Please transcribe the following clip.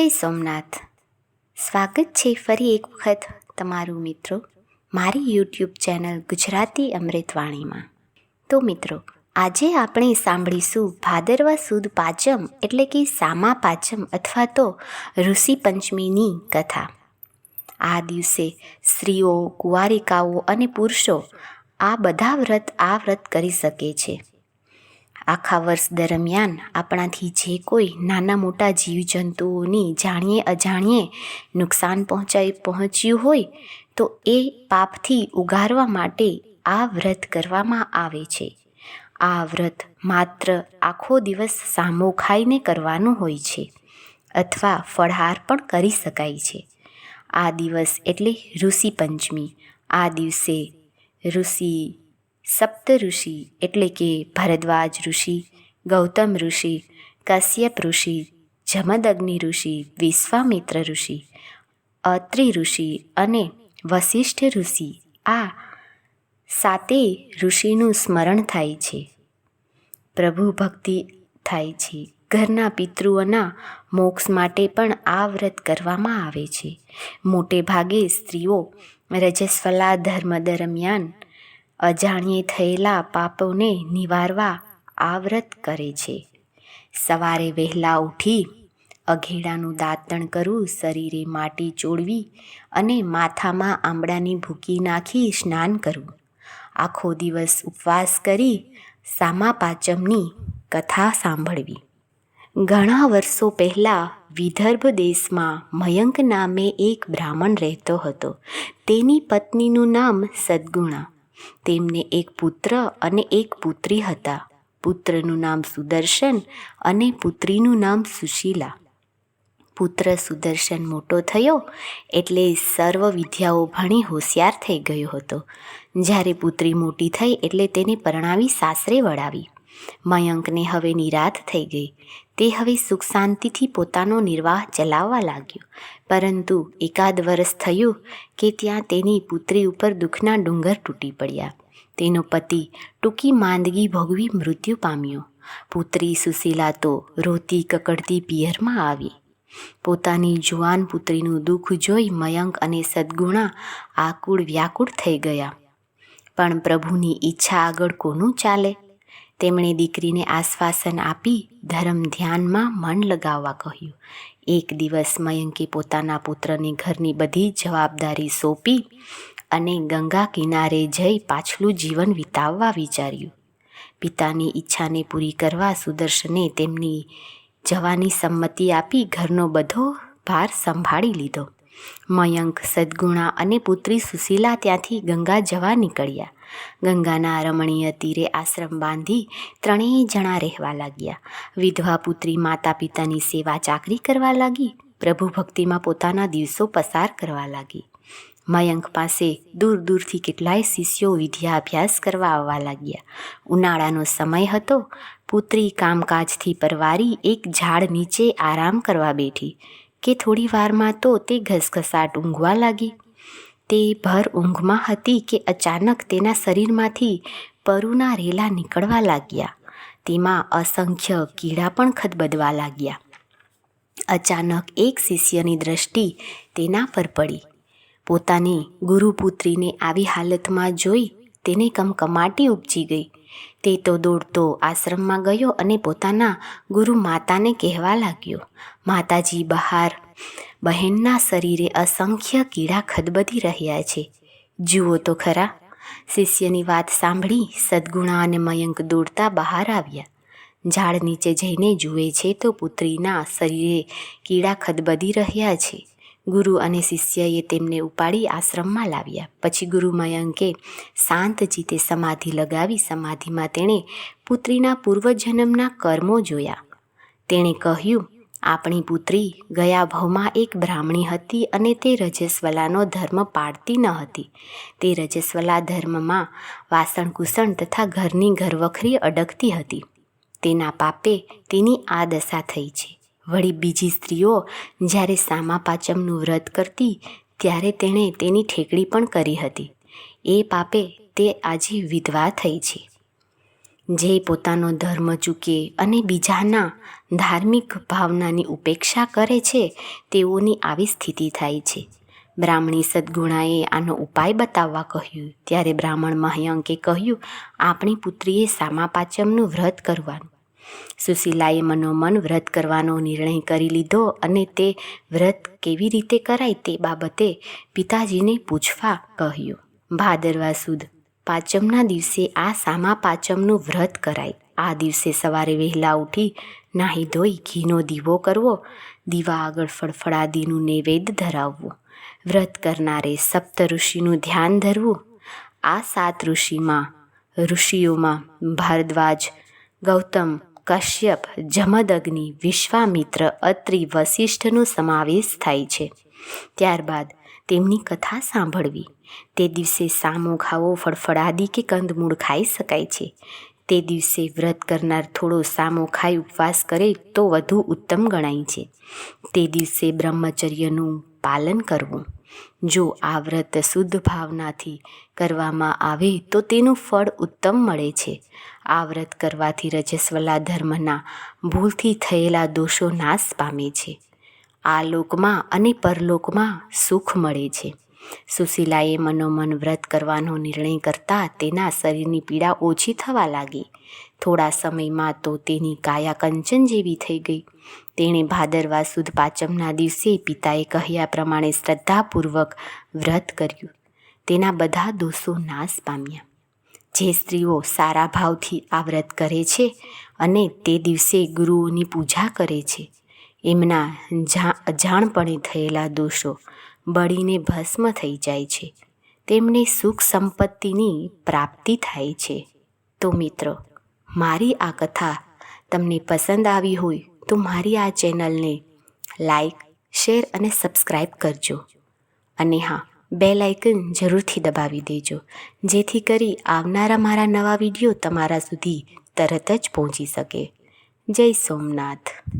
જય સોમનાથ. સ્વાગત છે ફરી એક વખત તમારું મિત્રો મારી યુટ્યુબ ચેનલ ગુજરાતી અમૃતવાણીમાં. તો મિત્રો, આજે આપણે સાંભળીશું ભાદરવા સુદ પાંચમ એટલે કે સામા પાંચમ અથવા તો ઋષિ પંચમીની કથા. આ દિવસે સ્ત્રીઓ, કુંવારિકાઓ અને પુરુષો આ બધા વ્રત આ વ્રત કરી શકે છે. આખા વર્ષ દરમિયાન આપણાથી જે કોઈ નાના મોટા જીવજંતુઓની જાણીએ અજાણીએ નુકસાન પહોંચાઈ પહોંચ્યું હોય તો એ પાપથી ઉગારવા માટે આ વ્રત કરવામાં આવે છે. આ વ્રત માત્ર આખો દિવસ સામો ખાઈને કરવાનું હોય છે અથવા ફળહાર પણ કરી શકાય છે. આ દિવસ એટલે ઋષિ પંચમી. આ દિવસે ઋષિ સપ્ત ઋષિ એટલે કે ભરદ્વાજ ઋષિ, ગૌતમ ઋષિ, કશ્યપ ઋષિ, જમદગ્નિ ઋષિ, વિશ્વામિત્ર ઋષિ, અત્રિ ઋષિ અને વશિષ્ઠ ઋષિ આ સાતે ઋષિનું સ્મરણ થાય છે. પ્રભુ ભક્તિ થાય છે. ઘરના પિતૃઓના મોક્ષ માટે પણ આ વ્રત કરવામાં આવે છે. મોટે ભાગે સ્ત્રીઓ રજસ્વલા ધર્મ દરમિયાન અજાણ્યે થયેલા પાપોને નિવારવા આ વ્રત કરે છે. સવારે વહેલા ઉઠી અઘેડાનું દાંતણ કરવું શરીરે માટી ચોળવી અને માથામાં આંબળાની ભૂકી નાખી સ્નાન કરવું આખો દિવસ ઉપવાસ કરી સામા પાંચમની કથા સાંભળવી. ઘણા વર્ષો પહેલાં વિદર્ભ દેશમાં મયંક નામે એક બ્રાહ્મણ રહેતો હતો. તેની પત્નીનું નામ સદગુણા તેમને એક પુત્ર અને એક પુત્રી હતા. પુત્રનું નામ સુદર્શન અને પુત્રીનું નામ સુશીલા. પુત્ર સુદર્શન મોટો થયો એટલે સર્વ વિદ્યાઓ ભણી હોશિયાર થઈ ગયો હતો. જ્યારે પુત્રી મોટી થઈ એટલે તેને પરણાવી સાસરે વળાવી. મયંકને હવે નિરાત થઈ ગઈ. તે હવે સુખ શાંતિથી પોતાનો નિર્વાહ ચલાવવા લાગ્યો. પરંતુ એકાદ વર્ષ થયું કે ત્યાં તેની પુત્રી ઉપર દુઃખના ડુંગર તૂટી પડ્યા. તેનો પતિ ટૂંકી માંદગી ભોગવી મૃત્યુ પામ્યો. પુત્રી સુશીલા તો રોતી કકડતી પિયરમાં આવી. પોતાની જુવાન પુત્રીનું દુઃખ જોઈ મયંક અને સદગુણા આકુળ વ્યાકુળ થઈ ગયા. પણ પ્રભુની ઈચ્છા આગળ કોનું ચાલે? તેમણે દીકરીને આશ્વાસન આપી ધર્મ ધ્યાનમાં મન લગાવવા કહ્યું. એક દિવસ મયંકે પોતાના પુત્રને ઘરની બધી જવાબદારી સોંપી અને ગંગા કિનારે જઈ પાછલું જીવન વિતાવવા વિચાર્યું. પિતાની ઈચ્છાને પૂરી કરવા સુદર્શને તેમની જવાની સંમતિ આપી ઘરનો બધો ભાર સંભાળી લીધો. મયંક, સદગુણા અને પુત્રી સુશીલા ત્યાંથી ગંગા જવા નીકળ્યા. ગંગાના રમણીય તીરે આશ્રમ બાંધી ત્રણેય જણા રહેવા લાગ્યા. વિધવા પુત્રી માતા પિતાની સેવા ચાકરી કરવા લાગી. પ્રભુ ભક્તિમાં પોતાના દિવસો પસાર કરવા લાગી. મયંક પાસે દૂર દૂરથી કેટલાય શિષ્યો વિદ્યા અભ્યાસ કરવા આવવા લાગ્યા. ઉનાળાનો સમય હતો. પુત્રી કામકાજથી પરવારી એક ઝાડ નીચે આરામ કરવા બેઠી. કે થોડી વારમાં તો તે ઘસઘસાટ ઊંઘવા લાગી. તે ભર ઊંઘમાં હતી કે અચાનક તેના શરીરમાંથી પરુના રેલા નીકળવા લાગ્યા. તેમાં અસંખ્ય કીડા પણ ખદબદવા લાગ્યા. અચાનક એક શિષ્યની દ્રષ્ટિ તેના પર પડી. પોતાની ગુરુપુત્રીને આવી હાલતમાં જોઈ તેને કમકમાટી ઉપજી ગઈ. તે તો દોડતો આશ્રમમાં ગયો અને પોતાના ગુરુ માતાને કહેવા લાગ્યો, માતાજી બહાર. બહેનના શરીરે અસંખ્ય કીડા ખદબદી રહ્યા છે. જુઓ તો ખરા. શિષ્યની વાત સાંભળી સદગુણા અને મયંક દોડતા બહાર આવ્યા. ઝાડ નીચે જઈને જુએ છે તો પુત્રીના શરીરે કીડા ખદબદી રહ્યા છે. ગુરુ અને શિષ્યએ તેમને ઉપાડી આશ્રમમાં લાવ્યા. પછી ગુરુ મયંકે શાંત જીતે સમાધિ લગાવી સમાધિમાં તેણે પુત્રીના પૂર્વજન્મના કર્મો જોયા. તેણે કહ્યું, આપણી પુત્રી ગયા ભવમાં એક બ્રાહ્મણી હતી અને તે રજસ્વલાનો ધર્મ પાળતી ન હતી. તે રજસ્વલા ધર્મમાં વાસણકુસણ તથા ઘરની ઘરવખરી અડકતી હતી. તેના પાપે તેની આ દશા થઈ છે. વળી બીજી સ્ત્રીઓ જ્યારે સામા પાચમનું વ્રત કરતી, ત્યારે તેણે તેની ઠેકડી પણ કરી હતી. એ પાપે તે આજે વિધવા થઈ છે. જે પોતાનો ધર્મ ચૂકે અને બીજાના ધાર્મિક ભાવનાની ઉપેક્ષા કરે છે, તેઓની આવી સ્થિતિ થાય છે. બ્રાહ્મણી સદગુણાએ આનો ઉપાય બતાવવા કહ્યું. ત્યારે બ્રાહ્મણ મહયંકે કહ્યું, આપણી પુત્રીએ સામા પાંચમનું વ્રત કરવાનું. સુશીલાએ મનોમન વ્રત કરવાનો નિર્ણય કરી લીધો અને તે વ્રત કેવી રીતે કરાય તે બાબતે પિતાજીને પૂછવા કહ્યું. ભાદરવા સુદ પાંચમના દિવસે આ સામા પાંચમનું વ્રત કરાય. આ દિવસે સવારે વહેલા ઉઠી નાહી ધોઈ ઘીનો દીવો કરવો, દીવા આગળ ફળફળાદીનું નૈવેદ્ય ધરાવવું, વ્રત કરનારે સપ્ત ઋષિનું ધ્યાન ધરવું. આ સાત ઋષિમાં, ઋષિઓમાં ભારદ્વાજ, ગૌતમ કશ્યપ, જમદગ્નિ, વિશ્વામિત્ર, અત્રિ વસિષ્ઠનો સમાવેશ થાય છે. ત્યારબાદ તેમની કથા સાંભળવી. તે દિવસે સામો ખાવો ફળફળાદી કે કંદમૂળ ખાઈ શકાય છે. તે દિવસે વ્રત કરનાર થોડો સામો ખાઈ ઉપવાસ કરે તો વધુ ઉત્તમ ગણાય છે. તે દિવસે બ્રહ્મચર્યનું પાલન કરવું. જો આ વ્રત શુદ્ધ ભાવનાથી કરવામાં આવે તો તેનું ફળ ઉત્તમ મળે છે. આ વ્રત કરવાથી રજસ્વલા ધર્મના ભૂલથી થયેલા દોષો નાશ પામે છે. આ લોકમાં અને પરલોકમાં સુખ મળે છે. સુશીલાએ મનોમન વ્રત કરવાનો નિર્ણય કરતા તેના શરીરની પીડા ઓછી થવા લાગી. થોડા સમયમાં તો તેની કાયા કંચન જેવી થઈ ગઈ. તેણે ભાદરવા સુદ પાંચમના દિવસે પિતાએ કહ્યા પ્રમાણે શ્રદ્ધાપૂર્વક વ્રત કર્યું. તેના બધા દોષો નાશ પામ્યા. જે સ્ત્રીઓ સારા ભાવથી આ વ્રત કરે છે અને તે દિવસે ગુરુઓની પૂજા કરે છે. એમના અજાણપણે થયેલા દોષો બળીને ભસ્મ થઈ જાય છે. તેમને સુખ સંપત્તિની પ્રાપ્તિ થાય છે. તો મિત્રો, મારી આ કથા તમને પસંદ આવી હોય તો મારી આ ચેનલને લાઈક, શેર અને સબસ્ક્રાઈબ કરજો. અને હા બે લાઇકન જરૂરથી દબાવી દેજો. જેથી કરી આવનારા મારા નવા વીડિયો તમારા સુધી તરત જ પહોંચી શકે. જય સોમનાથ.